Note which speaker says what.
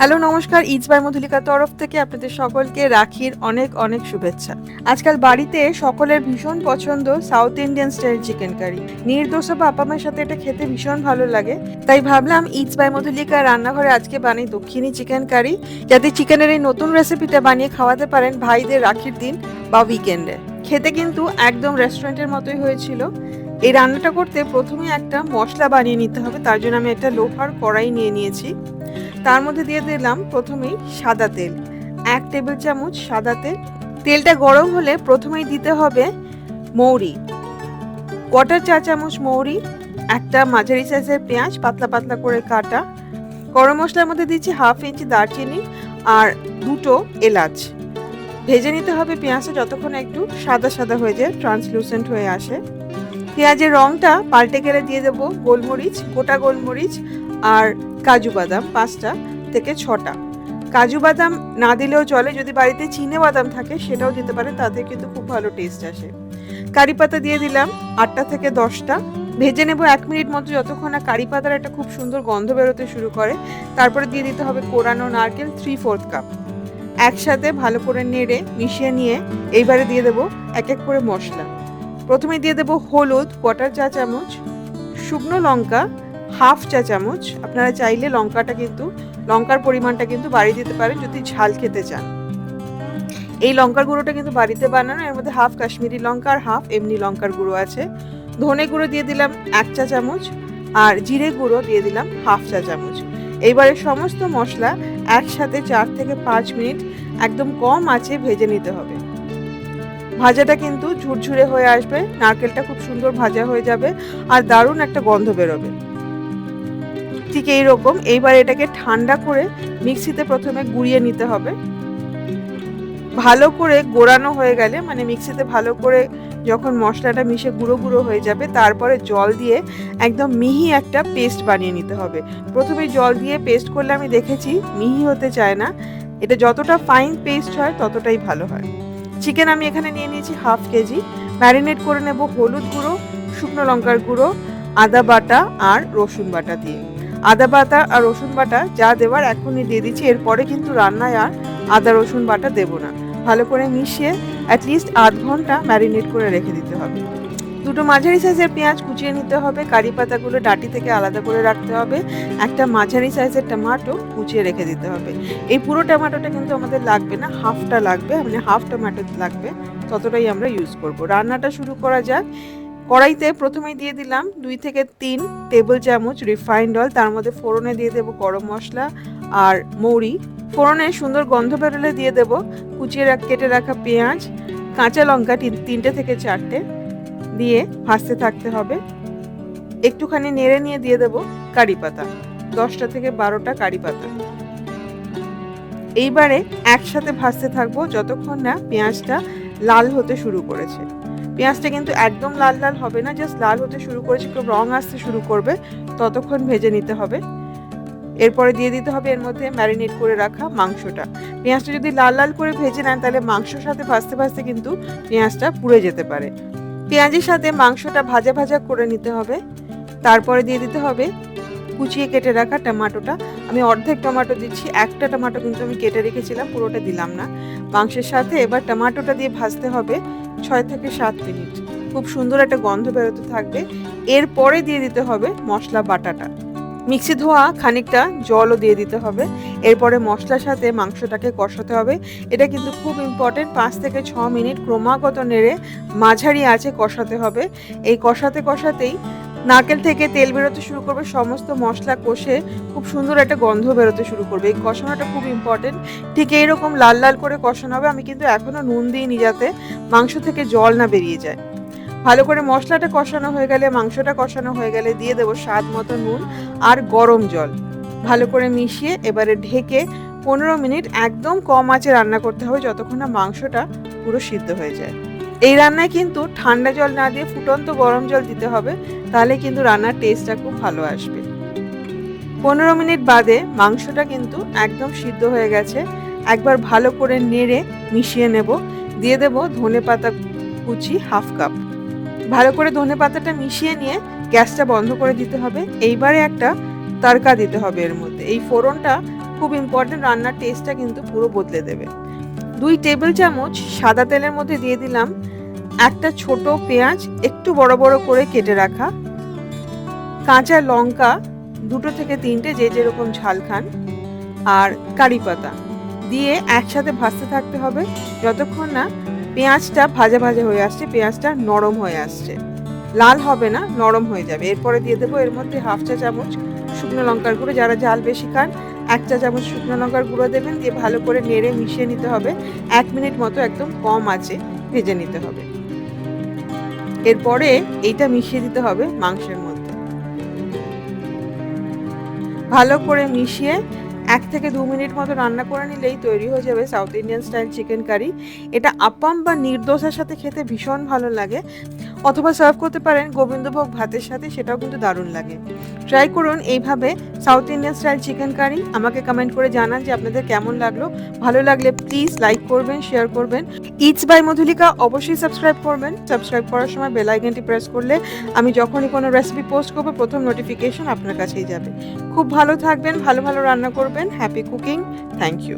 Speaker 1: Hello, নমস্কার is by মধুলিকার তরফ থেকে আপনাদের সকলকে রাখির অনেক অনেক শুভেচ্ছা। আজকাল বাড়িতে সকলের ভীষণ পছন্দ south Indian style chicken curry নির্দোষ বাবা মায়ের সাথে এটা খেতে ভীষণ ভালো লাগে। তাই ভাবলাম ইজ বাই মধুলিকার রান্নাঘরে আজকে বানাই দক্ষিণী চিকেন কারি যাতে চিকেনের এই নতুন রেসিপিটা বানিয়ে খাওয়াতে পারেন ভাইদের রাখির দিন বা উইকেন্ডে খেতে কিন্তু একদম রেস্টুরেন্টের মতোই হয়েছিল। এই রান্নাটা করতে প্রথমে একটা মশলা বানিয়ে নিতে হবে, তার জন্য আমি একটা লোহার কড়াই নিয়ে নিয়েছি। তার মধ্যে দিয়ে দিলাম প্রথমেই সাদা তেল, এক টেবিল চামচ সাদা তেল। তেলটা গরম হলে প্রথমেই দিতে হবে মৌরি কোয়াটার চা চামচ মৌরি, একটা মাঝারি সাইজের পেঁয়াজ পাতলা পাতলা করে কাটা। গরম মশলার মধ্যে দিচ্ছি হাফ ইঞ্চি দারচিনি আর দুটো এলাচ। ভেজে নিতে হবে পেঁয়াজটা যতক্ষণ একটু সাদা সাদা হয়ে যায় ট্রান্সলুসেন্ট হয়ে আসে। পেঁয়াজের রংটা পাল্টে গেলে দিয়ে দেবো গোলমরিচ, গোটা গোলমরিচ আর কাজু বাদাম, পাঁচটা থেকে ছটা। কাজু বাদাম না দিলেও চলে, যদি বাড়িতে চিনে বাদাম থাকে, সেটাও দিতে পারে তাতে কিন্তু খুব ভালো টেস্ট আসে। কারি পাতা দিয়ে দিলাম আটটা থেকে দশটা। ভেজে নেব এক মিনিট মতো, যতক্ষণ না কারি পাতার একটা খুব সুন্দর গন্ধ বেরোতে শুরু করে। তারপরে দিয়ে দিতে হবে কোরানো নারকেল থ্রি ফোর্থ কাপ একসাথে ভালো করে নেড়ে, মিশিয়ে নিয়ে এইবারে দিয়ে দেবো এক এক করে মশলা। প্রথমে দিয়ে দেবো হলুদ কোয়াটার চা চামচ, শুকনো লঙ্কা হাফ চা চামচ। আপনারা চাইলে লঙ্কাটা কিন্তু, লঙ্কার পরিমাণটা কিন্তু বাড়িয়ে দিতে পারেন যদি ঝাল খেতে চান। এই লঙ্কার গুঁড়োটা কিন্তু বাড়িতে বানানো, এর মধ্যে হাফ কাশ্মীরি লঙ্কা আর হাফ এমনি লঙ্কার গুঁড়ো আছে। ধনে গুঁড়ো দিয়ে দিলাম এক চা চামচ, আর জিরে গুঁড়ো দিয়ে দিলাম হাফ চা চামচ। এইবারে সমস্ত মশলা একসাথে চার থেকে পাঁচ মিনিট একদম কম আছে ভেজে নিতে হবে। ভাজাটা কিন্তু ঝুরঝুরে হয়ে আসবে, নারকেলটা খুব সুন্দর ভাজা হয়ে যাবে আর দারুণ একটা গন্ধ বেরোবে। ঠিক এইরকম, এইবার এটাকে ঠান্ডা করে মিক্সিতে প্রথমে গুঁড়িয়ে নিতে হবে। ভালো করে গোড়ানো হয়ে গেলে মানে মিক্সিতে ভালো করে যখন মশলাটা মিশে গুঁড়ো গুঁড়ো হয়ে যাবে, তারপরে জল দিয়ে একদম মিহি একটা পেস্ট বানিয়ে নিতে হবে। প্রথমে জল দিয়ে পেস্ট করলে আমি দেখেছি মিহি হতে চায় না। এটা যতটা ফাইন পেস্ট হয়, ততটাই ভালো হয়। চিকেন আমি এখানে নিয়ে নিয়েছি হাফ কেজি। ম্যারিনেট করে নেব হলুদ গুঁড়ো, শুকনো লঙ্কার গুঁড়ো, আদা বাটা আর রসুন বাটা দিয়ে। আদা বাটা আর রসুন বাটা যা দেওয়ার এখনই দিয়ে দিচ্ছি, এরপরে কিন্তু রান্নায় আর আদা রসুন বাটা দেবো না। ভালো করে মিশিয়ে অ্যাটলিস্ট আধ ঘণ্টা ম্যারিনেট করে রেখে দিতে হবে। দুটো মাঝারি সাইজের পেঁয়াজ কুচিয়ে নিতে হবে, কারি পাতাগুলো ডাটি থেকে আলাদা করে রাখতে হবে, একটা মাঝারি সাইজের টমাটো কুচিয়ে রেখে দিতে হবে। এই পুরো টমাটোটা কিন্তু আমাদের লাগবে না হাফটা লাগবে মানে হাফ টমাটো লাগবে, ততটাই আমরা ইউজ করব। রান্নাটা শুরু করা যাক। কড়াইতে প্রথমেই দিয়ে দিলাম দুই থেকে তিন টেবিল চামচ রিফাইন্ড অয়েল তার মধ্যে ফোড়নে দিয়ে দেবো গরম মশলা আর মৌরি। ফোড়নে সুন্দর গন্ধ বেরোলে দিয়ে দেবো কুচিয়ে কেটে রাখা পেঁয়াজ, কাঁচা লঙ্কা তিনটে থেকে চারটে দিয়ে ভাজতে থাকতে হবে। একটুখানি নেড়ে নিয়ে দিয়ে দেবো কারি পাতা, দশটা থেকে বারোটা কারি পাতা। এইবারে একসাথে ভাজতে থাকব যতক্ষণ না পেঁয়াজটা লাল হতে শুরু করেছে। পেঁয়াজটা কিন্তু একদম লাল লাল হবে না জাস্ট লাল হতে শুরু করেছে, একটু রং আসতে শুরু করবে, ততক্ষণ ভেজে নিতে হবে। এরপরে দিয়ে দিতে হবে এর মধ্যে ম্যারিনেট করে রাখা মাংসটা। পেঁয়াজটা যদি লাল লাল করে ভেজে নেন, তাহলে মাংসর সাথে ভাজতে ভাজতে কিন্তু পেঁয়াজটা পুড়ে যেতে পারে। পেঁয়াজের সাথে মাংসটা ভাজা ভাজা করে নিতে হবে। তারপরে দিয়ে দিতে হবে কুচিয়ে কেটে রাখা টমেটোটা। আমি অর্ধেক টমেটো দিচ্ছি, একটা টমেটো কিন্তু আমি কেটে রেখেছিলাম, পুরোটা দিলাম না। মাংসের সাথে এবার টমেটোটা দিয়ে ভাজতে হবে ছয় থেকে সাত মিনিট। খুব সুন্দর একটা গন্ধ বেরোতে থাকবে। এরপরে দিয়ে দিতে হবে মশলা বাটাটা। মিক্সি ধোয়া খানিকটা জলও দিয়ে দিতে হবে। এরপরে মশলার সাথে মাংসটাকে কষাতে হবে। এটা কিন্তু খুব ইম্পর্টেন্ট পাঁচ থেকে ছ মিনিট ক্রমাগত নেড়ে মাঝারি আঁচে কষাতে হবে। এই কষাতে কষাতেই নারকেল থেকে তেল বেরোতে শুরু করবে, সমস্ত মশলা কষে খুব সুন্দর একটা গন্ধ বেরোতে শুরু করবে। এই কষানোটা খুব ইম্পর্টেন্ট ঠিক এইরকম লাল লাল করে কষানো হবে, আমি কিন্তু এখনও নুন দিইনি যাতে মাংস থেকে জল না বেরিয়ে যায়। ভালো করে মশলাটা কষানো হয়ে গেলে, মাংসটা কষানো হয়ে গেলে দিয়ে দেবো স্বাদ মতো নুন আর গরম জল। ভালো করে মিশিয়ে এবারে ঢেকে পনেরো মিনিট একদম কম আঁচে রান্না করতে হবে, যতক্ষণ না মাংসটা পুরো সিদ্ধ হয়ে যায়। এই রান্নায় কিন্তু ঠান্ডা জল না দিয়ে ফুটন্ত গরম জল দিতে হবে, তাহলে কিন্তু রান্নার টেস্টটা খুব ভালো আসবে। পনেরো মিনিট বাদে মাংসটা কিন্তু একদম সিদ্ধ হয়ে গেছে। একবার ভালো করে নেড়ে মিশিয়ে নেব। দিয়ে দেব ধনে পাতা কুচি হাফ কাপ। ভালো করে ধনে পাতাটা মিশিয়ে নিয়ে গ্যাসটা বন্ধ করে দিতে হবে। এইবারে একটা তড়কা দিতে হবে এর মধ্যে। এই ফোড়নটা খুব ইম্পর্টেন্ট রান্নার টেস্টটা কিন্তু পুরো বদলে দেবে। দুই টেবিল চামচ সাদা তেলের মধ্যে দিয়ে দিলাম। একটা ছোট পেঁয়াজ একটু বড় বড় করে কেটে রাখা। কাঁচা লঙ্কা, দুটো থেকে তিনটে যে যেরকম ঝাল খান। আর কারি পাতা দিয়ে একসাথে ভাজতে থাকতে হবে। যতক্ষণ না পেঁয়াজটা ভাজা ভাজা হয়ে আসছে, পেঁয়াজটা নরম হয়ে আসছে। লাল হবে না, নরম হয়ে যাবে। এরপরে দিয়ে দেবো এর মধ্যে হাফ চা চামচ শুকনো লঙ্কার গুঁড়ো। যারা জাল বেশি খান, এক চা চামচ শুকনো লঙ্কার গুঁড়ো দেবেন। দিয়ে ভালো করে নেড়ে মিশিয়ে নিতে হবে। এক মিনিট মতো একদম কম আছে ভেজে নিতে হবে। এরপরে এইটা মিশিয়ে দিতে হবে মাংসের মধ্যে। ভালো করে মিশিয়ে এক থেকে দু মিনিট মতো রান্না করে নিলেই তৈরি হয়ে যাবে south Indian style chicken curry এটা আপাম বা নির্দোষার সাথে খেতে ভীষণ ভালো লাগে। অথবা সার্ভ করতে পারেন গোবিন্দভোগ ভাতের সাথে, সেটাও কিন্তু দারুণ লাগে। ট্রাই করুন এইভাবে south Indian style chicken curry আমাকে কমেন্ট করে জানান যে আপনাদের কেমন লাগল। ভালো লাগলে প্লিজ লাইক করবেন শেয়ার করবেন। ইটস বাই মধুলিকা অবশ্যই সাবস্ক্রাইব করবেন। সাবস্ক্রাইব করার সময় বেল আইকনটি প্রেস করলে আমি যখনই কোনো রেসিপি পোস্ট করব, প্রথম নোটিফিকেশন আপনার কাছেই যাবে। খুব ভালো থাকবেন, ভালো ভালো রান্না করবেন। Happy cooking thank you